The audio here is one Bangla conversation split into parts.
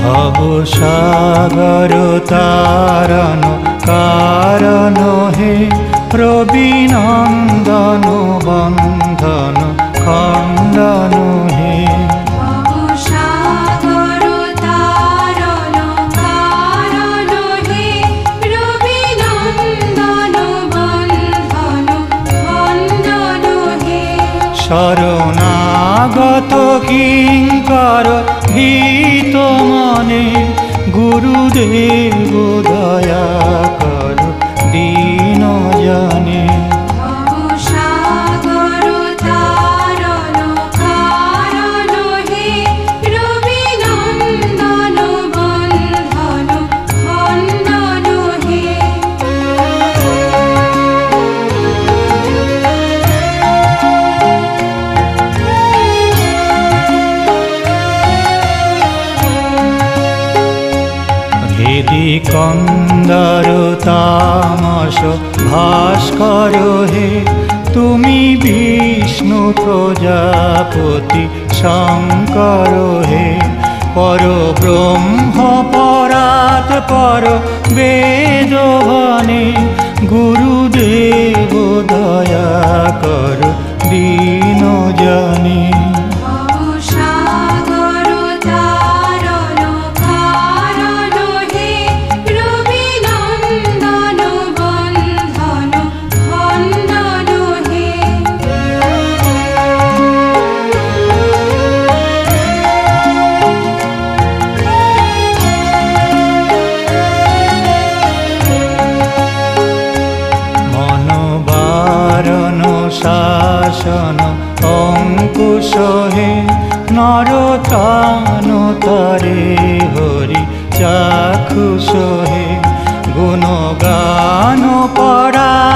ভব সাগর তারণ কারণ হে রবি শরণাগত কিঙ্কর ভীত মনে গুরুদেব দয়া কন্দর তামস, ভাস্কর হে, তুমি বিষ্ণু প্রজাপতি, শঙ্কর হে। পর ব্রহ্ম, পরাত, পর বেদবনে, গুরুদেব দয়া কর দীন জানে শাসন অঙ্কুশ হে তরে হরি চাক্ষুষ হে গুণগান পরায়ণ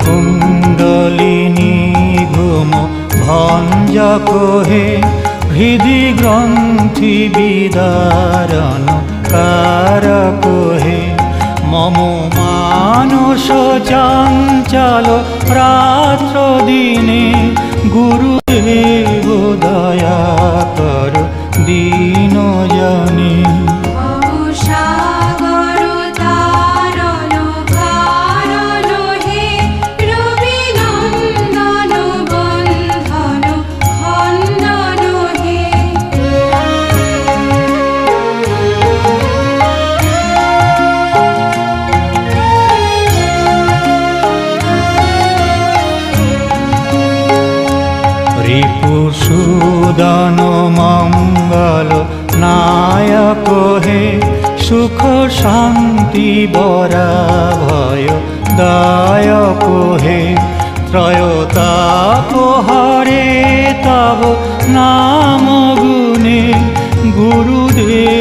কুণ্ডলিনী ঘুম ভঞ্জক হে হৃদি গ্রন্থি বিদারণ কারক হে মম মানস চঞ্চল রাত্র দিনে গুরুদেব দয়া উদন মঙ্গল নায়ক হে, সুখ শান্তি বরা ভয় দায়ক হে। ত্রয়তাপ হরে তব নাম গুণে গুরুদেব